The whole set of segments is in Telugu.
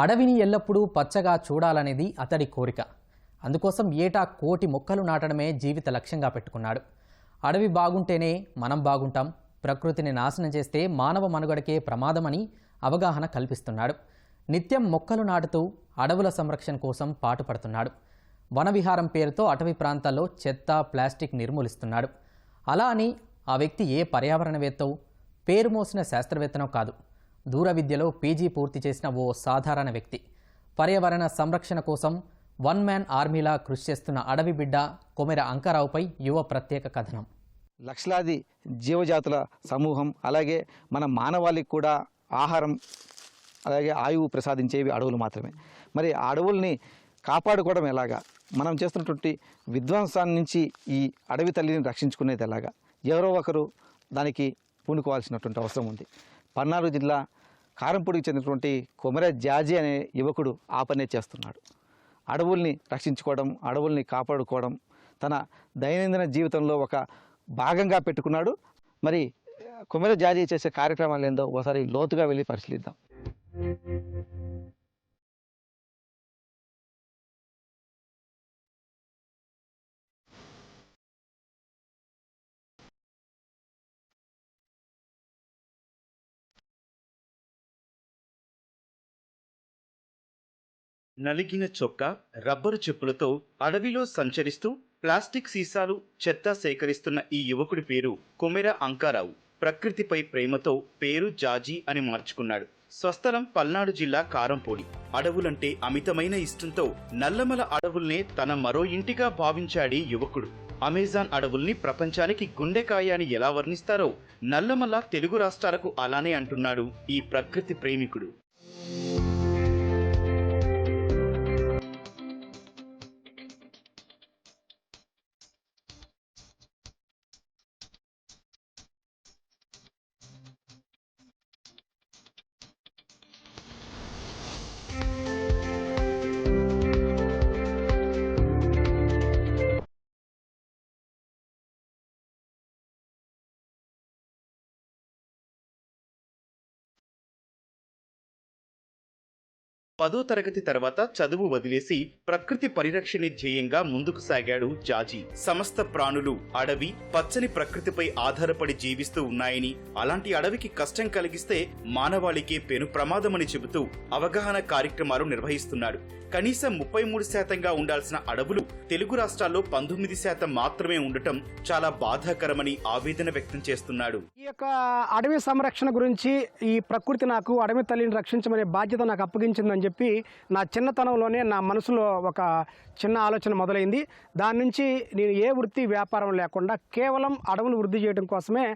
అడవిని ఎల్లప్పుడూ పచ్చగా చూడాలనేది అతడి కోరిక. అందుకోసం ఏటా కోటి మొక్కలు నాటడమే జీవిత లక్ష్యంగా పెట్టుకున్నాడు. అడవి బాగుంటేనే మనం బాగుంటాం. ప్రకృతిని నాశనం చేస్తే మానవ మనుగడకే ప్రమాదమని అవగాహన కల్పిస్తున్నాడు. నిత్యం మొక్కలు నాటుతూ అడవుల సంరక్షణ కోసం పాటుపడుతున్నాడు. వనవిహారం పేరుతో అటవీ ప్రాంతాల్లో చెత్త ప్లాస్టిక్ నిర్మూలిస్తున్నాడు. అలా అని ఆ వ్యక్తి ఏ పర్యావరణవేత్తో పేరు మోసిన శాస్త్రవేత్తనో కాదు. దూర విద్యలో పీజీ పూర్తి చేసిన ఓ సాధారణ వ్యక్తి. పర్యావరణ సంరక్షణ కోసం వన్ మ్యాన్ ఆర్మీలా కృషి చేస్తున్న అడవి బిడ్డ కొమెర అంకారావుపై యువ ప్రత్యేక కథనం. లక్షలాది జీవజాతుల సమూహం అలాగే మన మానవాళికి కూడా ఆహారం అలాగే ఆయువు ప్రసాదించేవి అడవులు మాత్రమే. మరి అడవుల్ని కాపాడుకోవడం ఎలాగా? మనం చేస్తున్నటువంటి విధ్వంసాన్ని నుంచి ఈ అడవి తల్లిని రక్షించుకునేది ఎలాగా? ఎవరో ఒకరు దానికి పూనుకోవాల్సినటువంటి అవసరం ఉంది. పల్నాడు జిల్లా కారంపూడికి చెందినటువంటి కొమర జాజీ అనే యువకుడు ఆపనే చేస్తున్నాడు. అడవుల్ని రక్షించుకోవడం అడవుల్ని కాపాడుకోవడం తన దైనందిన జీవితంలో ఒక భాగంగా పెట్టుకున్నాడు. మరి కుమెర జారీ చేసే కార్యక్రమాలు ఏందో ఒకసారి లోతుగా వెళ్ళి పరిశీలిద్దాం. నలిగిన చొక్కా రబ్బరు చెప్పులతో అడవిలో సంచరిస్తూ ప్లాస్టిక్ సీసాలు చెత్త సేకరిస్తున్న ఈ యువకుడి పేరు కొమెర అంకారావు. ప్రకృతిపై ప్రేమతో పేరు జాజీ అని మార్చుకున్నాడు. స్వస్థలం పల్నాడు జిల్లా కారంపూడి. అడవులంటే అమితమైన ఇష్టంతో నల్లమల అడవుల్నే తన మరో ఇంటిగా భావించాడి యువకుడు. అమెజాన్ అడవుల్ని ప్రపంచానికి గుండెకాయ అని ఎలా వర్ణిస్తారో నల్లమల తెలుగు రాష్ట్రాలకు అలానే అంటున్నాడు ఈ ప్రకృతి ప్రేమికుడు. పదో తరగతి తర్వాత చదువు వదిలేసి ప్రకృతి పరిరక్షణ ధ్యేయంగా ముందుకు సాగాడు జాజీ. సమస్త ప్రాణులు అడవి పచ్చని ప్రకృతిపై ఆధారపడి జీవిస్తూ ఉన్నాయని అలాంటి అడవికి కష్టం కలిగిస్తే మానవాళికే పెను ప్రమాదమని చెబుతూ అవగాహన కార్యక్రమాలు నిర్వహిస్తున్నాడు. కనీసం ముప్పై మూడు శాతంగా ఉండాల్సిన అడవులు తెలుగు రాష్ట్రాల్లో పంతొమ్మిది శాతం మాత్రమే ఉండటం చాలా బాధాకరమని ఆవేదన వ్యక్తం చేస్తున్నాడు. ఈ యొక్క అడవి సంరక్షణ గురించి ఈ ప్రకృతి నాకు అడవి తల్లిని రక్షించమనే బాధ్యత నాకు అప్పగించిందని చెప్పి నా చిన్నతనంలోనే నా మనసులో ఒక చిన్న ఆలోచన మొదలైంది. దాని నుంచి నేను ఏ వృత్తి వ్యాపారం లేకుండా కేవలం అడవులు వృద్ధి చేయడం కోసమే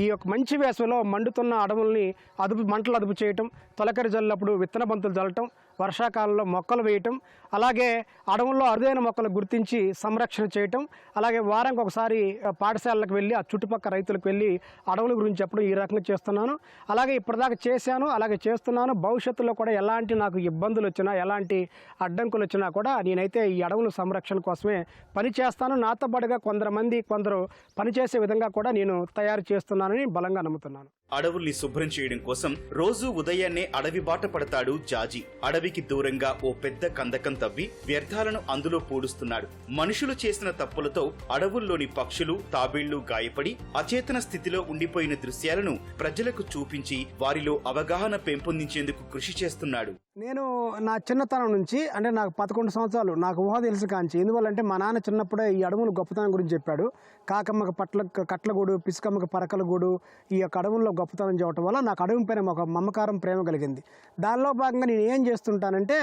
ఈ యొక్క మంచి వేసవిలో మండుతున్న అడవుల్ని అదుపు మంటలు అదుపు చేయటం తొలకరి జల్లప్పుడు విత్తన బంతులు జల్లటం వర్షాకాలంలో మొక్కలు వేయటం అలాగే అడవుల్లో అరుదైన మొక్కలు గుర్తించి సంరక్షణ చేయటం అలాగే వారానికి ఒకసారి పాఠశాలలకు వెళ్ళి ఆ చుట్టుపక్కల రైతులకు వెళ్ళి అడవుల గురించి చెప్పడం ఈ రకంగా చేస్తున్నాను. అలాగే ఇప్పటిదాకా చేశాను అలాగే చేస్తున్నాను. భవిష్యత్తులో కూడా ఎలాంటి నాకు ఇబ్బందులు వచ్చినా ఎలాంటి అడ్డంకులు వచ్చినా కూడా నేనైతే ఈ అడవుల సంరక్షణ కోసమే పని చేస్తాను. నాతో పాటుగా కొందరు మంది కొందరు పనిచేసే విధంగా కూడా నేను తయారు చేస్తున్నానని బలంగా నమ్ముతున్నాను. అడవుల్ని శుభ్రం చేయడం కోసం రోజు ఉదయాన్నే అడవి బాట పడతాడు జాజీ. అడవికి దూరంగా ఓ పెద్ద కందకం తవ్వి వ్యర్థాలను అందులో పూడుస్తున్నాడు. మనుషులు చేసిన తప్పులతో అడవుల్లోని పక్షులు తాబేళ్ళు గాయపడి అచేతన స్థితిలో ఉండిపోయిన దృశ్యాలను ప్రజలకు చూపించి వారిలో అవగాహన పెంపొందించేందుకు కృషి చేస్తున్నాడు. నేను నా చిన్నతనం నుంచి అంటే నాకు పదకొండు సంవత్సరాలు నాకు ఊహ తెలుసు కాంచి. ఎందువల్లంటే మా నాన్న చిన్నప్పుడే ఈ అడవుల గొప్పతనం గురించి చెప్పాడు. కాకమ్మక పట్ల కట్లగూడు పిసుకమ్మక పరకలగూడు ఈ యొక్క అడవుల్లో గొప్పతనం చెప్పడం వల్ల నాకు అడవి పైన ఒక మమకారం ప్రేమ కలిగింది. దానిలో భాగంగా నేను ఏం చేస్తుంటానంటే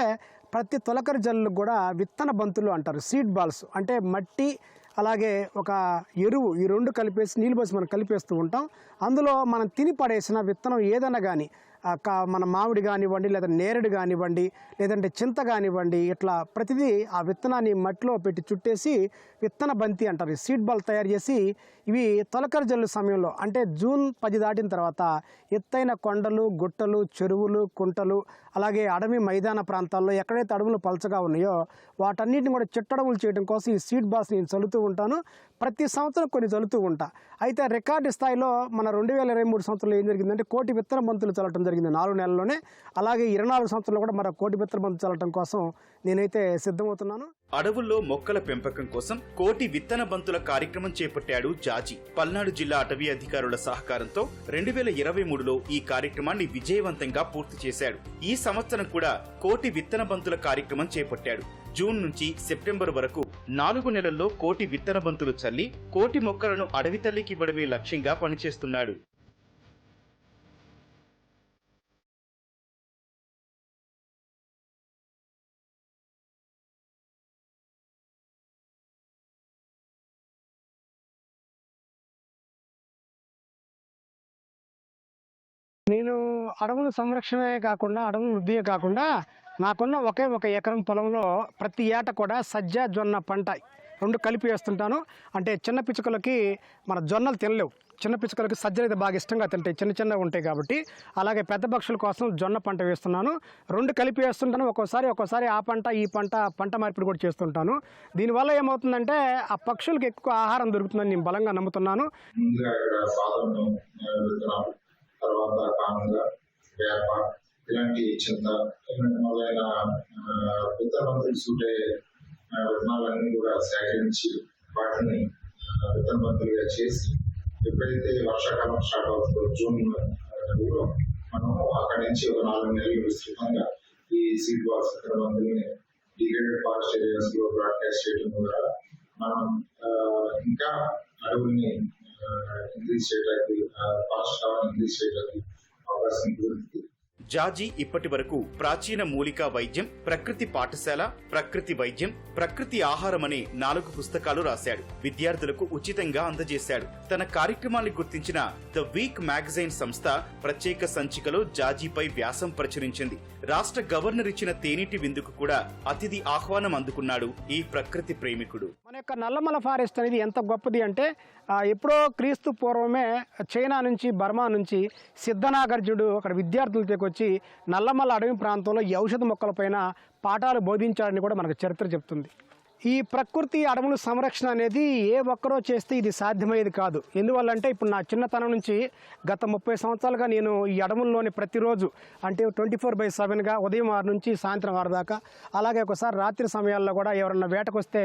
ప్రతి తొలకరి జల్లు కూడా విత్తన బంతులు అంటారు సీడ్ బాల్స్. అంటే మట్టి అలాగే ఒక ఎరువు ఈ రెండు కలిపేసి నీళ్ళు పోసి మనం కలిపేస్తూ ఉంటాం. అందులో మనం తిని పడేసిన విత్తనం ఏదైనా కానీ మన మామిడి కానివ్వండి లేదా నేరేడు కానివ్వండి లేదంటే చింత కానివ్వండి ఇట్లా ప్రతిదీ ఆ విత్తనాన్ని మట్టిలో పెట్టి చుట్టేసి విత్తన బంతి అంటారు. ఈ సీడ్ బాల్ తయారు చేసి ఇవి తొలకరి జల్లు సమయంలో అంటే జూన్ పది దాటిన తర్వాత ఎత్తైన కొండలు గుట్టలు చెరువులు కుంటలు అలాగే అడవి మైదాన ప్రాంతాల్లో ఎక్కడైతే అడవులు పలచగా ఉన్నాయో వాటన్నిటిని కూడా చిట్టడవులు చేయడం కోసం ఈ సీడ్ బాల్స్ నేను చల్లుతూ ఉంటాను. ప్రతి సంవత్సరం కొన్ని చల్లుతూ ఉంటా. అయితే రికార్డు స్థాయిలో మన రెండు వేల ఇరవై మూడు సంవత్సరంలో ఏం జరిగిందంటే కోటి విత్తన బంతులు చల్లటం జరిగింది. నాలుగు నెలల్లోనే. అలాగే ఇరవై నాలుగు సంవత్సరంలో కూడా మరో కోటి విత్తన బంతులు చల్లటం కోసం నేనైతే సిద్ధమవుతున్నాను. అడవుల్లో మొక్కల పెంపకం కోసం కోటి విత్తన బంతుల కార్యక్రమం చేపట్టాడు జాజీ. పల్నాడు జిల్లా అటవీ అధికారుల సహకారంతో రెండు వేల ఇరవై మూడులో ఈ కార్యక్రమాన్ని విజయవంతంగా పూర్తి చేశాడు. ఈ సంవత్సరం కూడా కోటి విత్తన బంతుల కార్యక్రమం చేపట్టాడు. జూన్ నుంచి సెప్టెంబర్ వరకు నాలుగు నెలల్లో కోటి విత్తన బంతులు చల్లి కోటి మొక్కలను అడవి తల్లికివ్వడమే లక్ష్యంగా పనిచేస్తున్నాడు. నేను అడవుల సంరక్షణే కాకుండా అడవుల వృద్ధియే కాకుండా నాకున్న ఒకే ఒక ఎకరం పొలంలో ప్రతి ఏట కూడా సజ్జ జొన్న పంట రెండు కలిపి వేస్తుంటాను. అంటే చిన్న పిచ్చుకలకి మన జొన్నలు తినలేవు. చిన్న పిచ్చుకలకి సజ్జలు అయితే బాగా ఇష్టంగా తింటాయి. చిన్న చిన్నగా ఉంటాయి కాబట్టి. అలాగే పెద్ద పక్షుల కోసం జొన్న పంట వేస్తున్నాను. రెండు కలిపి వేస్తుంటాను. ఒక్కోసారి ఒక్కోసారి ఆ పంట ఈ పంట పంట మార్పిడి కూడా చేస్తుంటాను. దీనివల్ల ఏమవుతుందంటే ఆ పక్షులకు ఎక్కువ ఆహారం దొరుకుతుందని నేను బలంగా నమ్ముతున్నాను. తర్వాత కానుగా వేప ఇలాంటి చింత ఇలాంటి మొదలైన ఆ, విత్తనబంతులు సూట్ అయ్యే విత్తనాలన్నీ కూడా సేకరించి వాటిని ఆ, విత్తనబంతులుగా చేసి ఎప్పుడైతే వర్షాకాలం స్టార్ట్ అవుతుందో జూన్ నెలలో మనం అక్కడి నుంచి ఒక నాలుగు నెలలు విస్తృతంగా ఈ సీడ్ బాక్స్ విత్తనబంతుల్ని డిగ్రేడెడ్ ఫారెస్ట్ ఏరియాస్లో బ్రాడ్కాస్ట్ చేయడం ద్వారా మనం ఇంకా అడవుల్ని ఇంక్రీజ్ చేయడానికి ఇంక్రీజ్ చేయడానికి అవకాశం ఉంటుంది జాజీ ఇప్పటి వరకు ప్రాచీన మూలికా వైద్యం ప్రకృతి పాఠశాల ప్రకృతి వైద్యం ప్రకృతి ఆహారం అనే నాలుగు పుస్తకాలు రాశాడు. విద్యార్థులకు ఉచితంగా అందజేశాడు. తన కార్యక్రమాన్ని గుర్తించిన ద వీక్ మ్యాగజైన్ సంస్థ ప్రత్యేక సంచికలో జాజీపై వ్యాసం ప్రచురించింది. రాష్ట్ర గవర్నర్ ఇచ్చిన తేనీటి విందుకు కూడా అతిథి ఆహ్వానం అందుకున్నాడు ఈ ప్రకృతి ప్రేమికుడు. మన యొక్క నల్లమల ఫారెస్ట్ అనేది ఎంత గొప్పది అంటే ఎప్పుడో క్రీస్తు పూర్వమే చైనా నుంచి బర్మా నుంచి సిద్ధనాగార్జుడు అక్కడ విద్యార్థులు తెగొచ్చి నల్లమల అడవి ప్రాంతంలో ఈ ఔషధ మొక్కలపైన పాఠాలు బోధించాడని కూడా మనకు చరిత్ర చెప్తుంది. ఈ ప్రకృతి అడవుల సంరక్షణ అనేది ఏ ఒక్కరో చేస్తే ఇది సాధ్యమయ్యేది కాదు. ఎందువల్లంటే ఇప్పుడు నా చిన్నతనం నుంచి గత ముప్పై సంవత్సరాలుగా నేను ఈ అడవుల్లోని ప్రతిరోజు అంటే ట్వంటీ ఫోర్ బై సెవెన్గా ఉదయం ఆరు నుంచి సాయంత్రం ఆరు దాకా అలాగే ఒకసారి రాత్రి సమయాల్లో కూడా ఎవరన్నా వేటకు వస్తే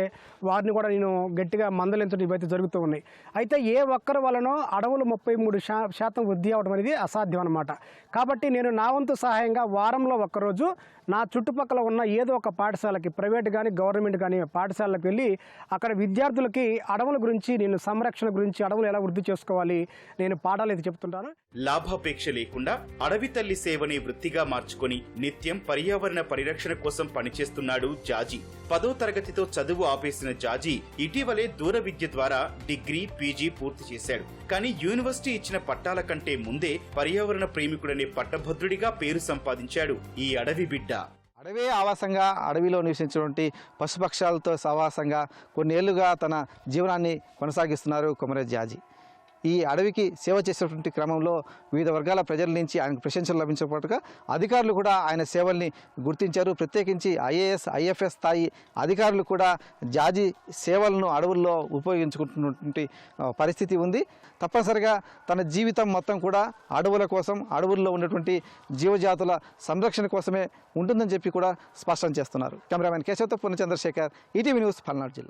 వారిని కూడా నేను గట్టిగా మందలించడం ఇవైతే జరుగుతూ ఉన్నాయి. అయితే ఏ ఒక్కరి వలనో అడవులు ముప్పై మూడు శాతం వృద్ధి అవడం అనేది అసాధ్యం అనమాట కాబట్టి నేను నా వంతు సహాయంగా వారంలో ఒక్కరోజు నా చుట్టుపక్కల ఉన్న ఏదో ఒక పాఠశాలకి ప్రైవేట్ కానీ గవర్నమెంట్ కానీ పాఠశాలకు వెళ్ళి అక్కడ విద్యార్థులకి అడవుల గురించి నేను సంరక్షణ గురించి అడవులు ఎలా వృద్ధి చేసుకోవాలి నేను పాఠాలు అయితే చెప్తుంటాను. లాభాపేక్ష లేకుండా అడవి తల్లి సేవని వృత్తిగా మార్చుకొని నిత్యం పర్యావరణ పరిరక్షణ కోసం పనిచేస్తున్నాడు జాజీ. పదో తరగతితో చదువు ఆపేసిన జాజీ ఇటీవలే దూర విద్య ద్వారా డిగ్రీ పీజీ పూర్తి చేశాడు. కానీ యూనివర్సిటీ ఇచ్చిన పట్టాల కంటే ముందే పర్యావరణ ప్రేమికుడనే పట్టభద్రుడిగా పేరు సంపాదించాడు ఈ అడవి బిడ్డ. అడవే ఆవాసంగా అడవిలో నివసించినటువంటి పశుపక్షాలతో సహవాసంగా కొన్నేళ్ళుగా తన జీవనాన్ని కొనసాగిస్తున్నారు కొమరేజ్ జాజీ ఈ అడవికి సేవ చేసినటువంటి క్రమంలో వివిధ వర్గాల ప్రజల నుంచి ఆయనకు ప్రశంసలు లభించకపోటుగా అధికారులు కూడా ఆయన సేవల్ని గుర్తించారు. ప్రత్యేకించి ఐఏఎస్ ఐఎఫ్ఎస్ స్థాయి అధికారులు కూడా జాజి సేవలను అడవుల్లో ఉపయోగించుకుంటున్నటువంటి పరిస్థితి ఉంది. తప్పనిసరిగా తన జీవితం మొత్తం కూడా అడవుల కోసం అడవుల్లో ఉన్నటువంటి జీవజాతుల సంరక్షణ కోసమే ఉంటుందని చెప్పి కూడా స్పష్టం చేస్తున్నారు. కెమెరామెన్ కేశవతో పూర్ణ చంద్రశేఖర్ ఈటీవీ న్యూస్ పల్నాడు జిల్లా.